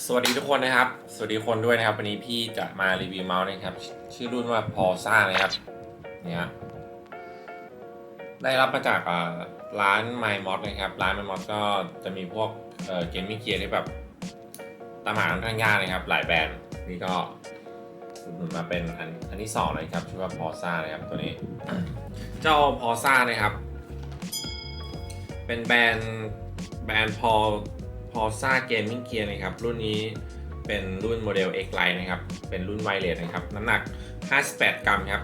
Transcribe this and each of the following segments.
สวัสดีทุกคนนะครับ สวัสดีคนด้วยนะครับ วันนี้พี่จะมารีวิวเมาส์นะครับ ชื่อรุ่นว่าพอซ่านะครับเนี่ยได้รับมาจากร้าน My Mod นะครับ ร้าน My Mod ก็จะมีพวกเกมมิ่งเกียร์ที่แบบตามหาค่อนข้างยากนะครับ หลายแบรนด์นี่ก็หนุนมาเป็นอันอันที่สองเลยครับชื่อว่าพอซ่านะครับตัวนี้ เจ้าพอซ่านะครับ เป็นแบรนด์แบรนด์พอ พอซ่าเกมมิ่งเกียร์นะครับรุ่นนี้เป็นรุ่นโมเดล X Line นะครับเป็นรุ่นไวเลสนะครับน้ำหนัก 58 กรัมครับ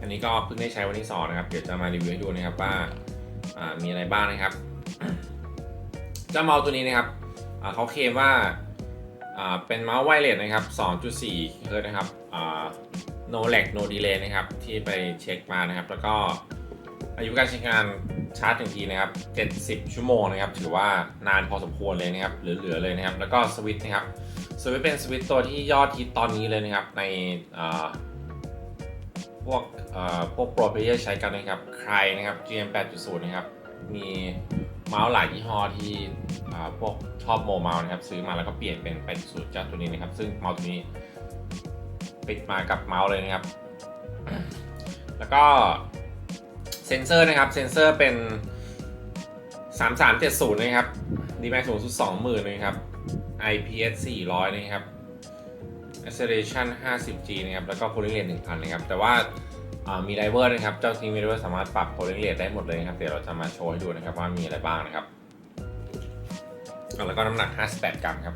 อันนี้ก็เพิ่งได้ใช้วันที่สองนะครับเดี๋ยวจะมารีวิวให้ดูนะครับว่ามีอะไรบ้างนะครับเจ้าเมาส์ตัวนี้นะครับอ่าเขาเคลมว่าเป็นเมาส์ไวเลสนะครับ 2.4เฮิร์ตนะครับ no lag no delay นะครับที่ไปเช็คมานะครับ แล้วก็อายุการใช้งาน ชาร์จถึงทีนะครับ 70 ชั่วโมงนะครับ ถือว่านานพอสมควรเลยนะครับ เหลือๆเลยนะครับ แล้วก็สวิตช์นะครับ สวิตช์เป็นสวิตช์ตัวที่ยอดฮิตตอนนี้เลยนะครับ ในพวกพวกโปรเพเยอร์ใช้กันนะครับ ใครนะครับ GM 8.0 นะครับ มีเมาส์หลายยี่ห้อที่พวกชอบโมเมาส์นะครับ ซื้อมาแล้วก็เปลี่ยนเป็น8.0เจ้าตัวนี้นะครับ ซึ่งเมาส์ตัวนี้ปิดมากับเมาส์เลยนะครับ แล้วก็ เซนเซอร์นะครับ เซนเซอร์เป็น 3370 นะครับ d m a x สูงสุด 20,000 นะครับ IPS 400 นะครับ acceleration 50G นะครับ แล้วก็ polling rate 1,000 นะครับ แต่ว่ามีไดเวอร์นะครับ เจ้าทีมไดเวอร์สามารถปรับ polling rate ได้หมดเลยนะครับ เดี๋ยวเราจะมาโชว์ให้ดูนะครับว่ามีอะไรบ้างนะครับ แล้วก็น้ำหนัก 58 กรัมครับ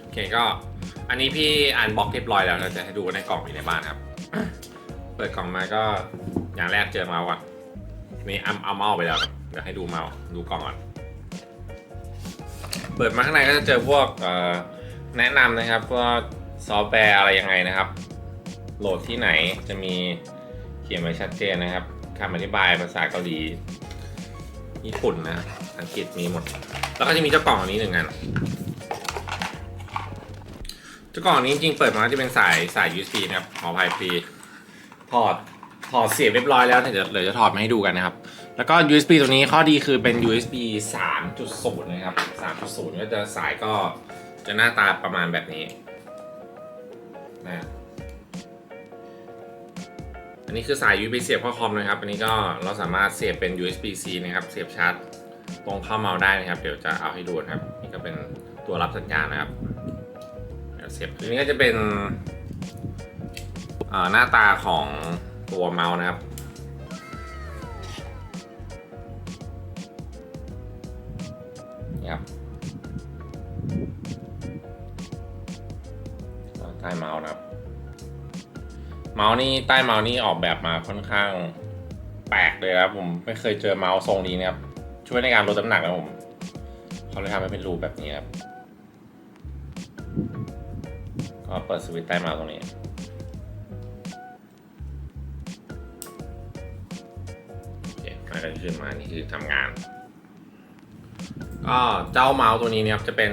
โอเคก็อันนี้พี่อ่านบล็อกเรียบร้อยแล้วเราจะให้ดูในกล่องมีอะไรบ้างครับ เปิดกล่องมาก็ อย่างแรกเจอเมาส์ก่อนนี่เอาเอาเมาส์ไปแล้วเดี๋ยวให้ดูเมาส์ดูกล่องก่อน เปิดมาข้างในก็จะเจอพวกแนะนำนะครับว่าซอฟต์แวร์อะไรยังไงนะครับ โหลดที่ไหนจะมีเขียนไว้ชัดเจนนะครับคำอธิบายภาษาเกาหลีญี่ปุ่นนะ อังกฤษมีหมด แล้วก็จะมีเจ้ากล่องอันนี้หนึ่งอันเจ้ากล่องนี้จริงๆเปิดมาจะเป็นสายสาย USB นะครับขออภัยฟรีถอด ถอดเสียบเรียบร้อยแล้วเดี๋ยวเดี๋ยวจะถอดมาให้ดูกันนะครับ แล้วก็ USB ตัวนี้ข้อดีคือเป็น USB 3.0 นะครับ 3.0 ก็จะสายก็จะหน้าตาประมาณแบบนี้นะอันนี้คือสาย USB เสียบเข้าคอมนะครับ อันนี้ก็เราสามารถเสียบเป็น USB-C นะครับ เสียบชาร์จตรงเข้าเมาส์ได้นะครับ เดี๋ยวจะเอาให้ดูนะครับ นี่ก็เป็นตัวรับสัญญาณนะครับเดี๋ยวเสียบทีนี้ก็จะเป็นหน้าตาของ ตัวเมาส์นะครับ นี่ครับใต้เมาส์นะครับ เมาส์นี่ใต้เมาส์นี่ออกแบบมาค่อนข้างแปลกเลยครับผมไม่เคยเจอเมาส์ทรงนี้นะครับ ช่วยในการลดน้ำหนักนะผมเขาเลยทำให้เป็นรูปแบบนี้ครับก็เปิดสวิตช์ใต้เมาส์ตรงนี้ โอเคมันก็ขึ้นมานี่คือทำงาน ก็เจ้าเมาส์ตัวนี้เนี่ยครับจะเป็น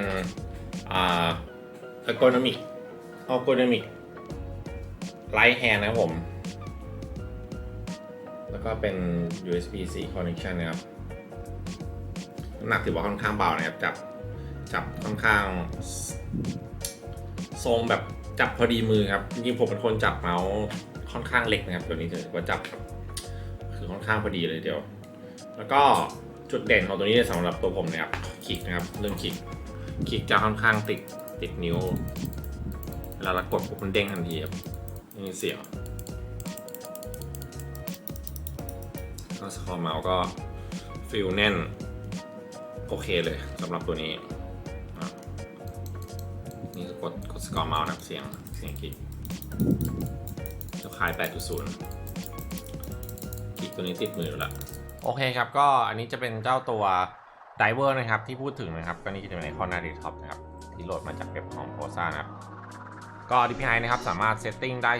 อ่า ergonomic ergonomic right hand นะครับผม แล้วก็เป็น USB C connection นะครับน้ำหนักถือว่าค่อนข้างเบานะครับ จับจับค่อนข้าง ทรงแบบจับพอดีมือครับ จริงๆผมเป็นคนจับเมาส์ค่อนข้างเล็กนะครับ ตัวนี้ถือว่าจับ คือค่อนข้างพอดีเลยเดียว แล้วก็จุดเด่นของตัวนี้สำหรับตัวผมนะครับคลิกนะครับเรื่องคลิกคลิกจะค่อนข้างติดติดนิ้วเวลาเรากดปุ๊บมันเด้งทันทีครับไม่มีเสียงก็สคอร์เมาส์ก็ฟิลแน่นโอเคเลยสำหรับตัวนี้นี่กดกดสกอร์เมาส์นะเสียงเสียงคลิกจะคลาย 8.0คลิกตัวนี้ติดมืออยู่แล้ว โอเคครับ ก็อันนี้จะเป็นเจ้าตัวไดเวอร์นะครับ ที่พูดถึงนะครับ ก็นี่จะเป็นไอคอนหน้าเดสก์ท็อปนะครับ ที่โหลดมาจากเว็บของ p o s a นะครับ ก็ DPI นะครับ สามารถเซตติ้งได้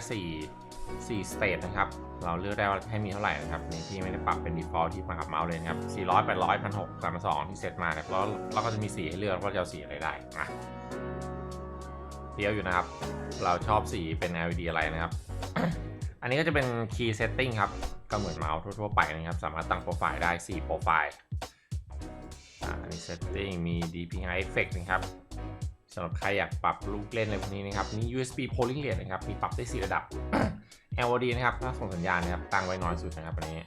4 4สเตทนะครับ เราเลือกได้ว่าให้มีเท่าไหร่นะครับนี่ที่ไม่ได้ปรับเป็น default ที่มากับเมาส์เลยนะครับ 400 800 1600 32ที่เซตมาเนะครับแล้วเราก็จะมีสีให้เลือกว่าจะเอาสีอะไรได้นะเดียวอยู่นะครับ เราชอบสีเป็น LED อะไรนะครับ อันนี้ก็จะเป็น key setting ครับ ก็เหมือนเมาส์ทั่วๆไปนะครับ สามารถตั้งโปรไฟล์ได้ 4 โปรไฟล์อันนี้ setting มี DPI effect นะครับสำหรับใครอยากปรับลูกเล่นอะไรพวกนี้นะครับนี่ USB polling rate นะครับ มีปรับได้ 4 ระดับ LOD นะครับถ้าส่งสัญญาณนะครับ ตั้งไว้น้อยสุดนะครับ อันนี้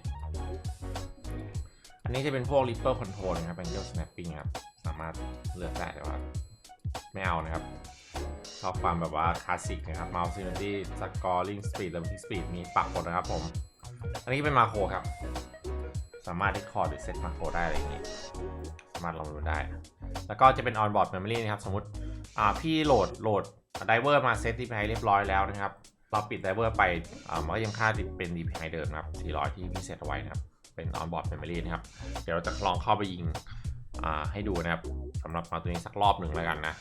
อันนี้จะเป็นพวก Ripple Control นะครับ Angle Snapping ครับ สามารถเลือกได้แต่ว่า ไม่เอานะครับ ชอบความแบบว่าคลาสสิกนะครับ Mouse Symmetry Scoring Speed และ Moving Speed มีปรับหมดนะครับผม อันนี้เป็นมาโครครับ สามารถที่คอร์หรือเซตมาโครได้อะไรอย่างนี้ สามารถลองดูได้ แล้วก็จะเป็น onboard memory นะครับ สมมติอ่าพี่โหลดโหลดไดเวอร์มาเซต DPI เรียบร้อยแล้วนะครับ เราปิดไดเวอร์ไปอ่ามันก็ยังค่าเป็น DPI เดิมนะครับ 400 ที่พี่เซตเอาไว้นะครับ เป็น onboard memory นะครับ เดี๋ยวเราจะลองเข้าไปยิงอ่าให้ดูนะครับสำหรับมาตัวนี้สักรอบหนึ่งแล้วกันนะ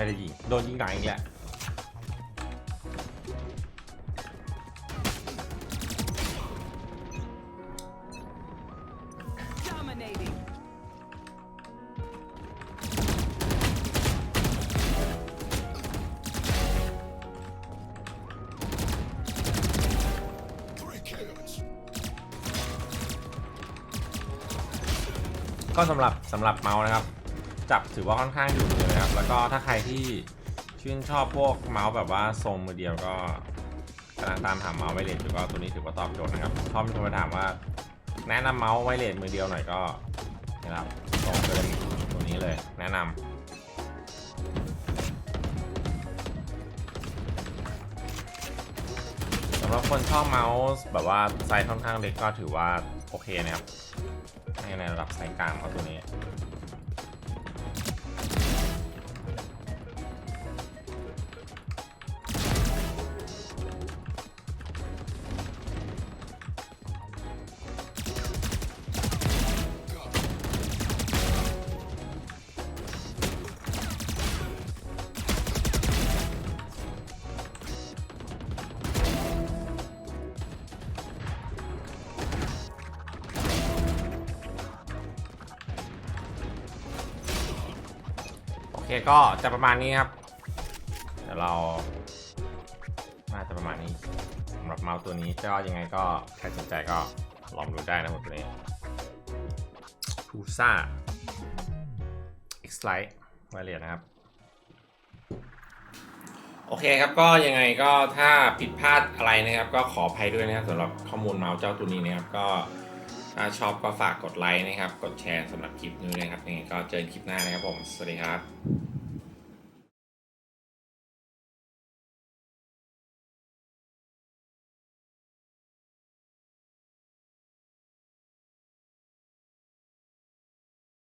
ไม่ได้ยิง โดนยิงหนังอีกแหละ Dominating. ก็สำหรับสำหรับเมาส์นะครับ จับถือว่าค่อนข้างอยู่เลยนะครับ แล้วก็ถ้าใครที่ชื่นชอบพวกเมาส์แบบว่าทรงมือเดียวก็กำลังตามหาเมาส์ไวเลสอยู่ก็ตัวนี้ถือว่าตอบโจทย์นะครับชอบมีคนมาถามว่า แนะนำเมาส์ไวเลสมือเดียวหน่อยก็นี่ครับตรงเลยตัวนี้เลยแนะนำสำหรับคนชอบเมาส์แบบว่าไซส์ค่อนข้างเล็กก็ถือว่าโอเคนะครับในระดับไซส์กลางเอาตัวนี้ เคก็จะประมาณนี้ครับ เดี๋ยวเราน่าจะประมาณนี้สำหรับเมาส์ตัวนี้ก็ยังไงก็ใครสนใจก็ลองดูได้นะผมตัวนี้ p u s a X Lite ไวเลสนะครับ โอเคครับก็ยังไงก็ถ้าผิดพลาดอะไรนะครับ ก็ขออภัยด้วยนะครับสำหรับข้อมูลเมาส์เจ้าตัวนี้นะครับก็ ถ้าชอบก็ฝากกดไลค์นะครับ กดแชร์สำหรับคลิปนี้นะครับยังไงก็เจอกันคลิปหน้านะครับผม สวัสดีครับ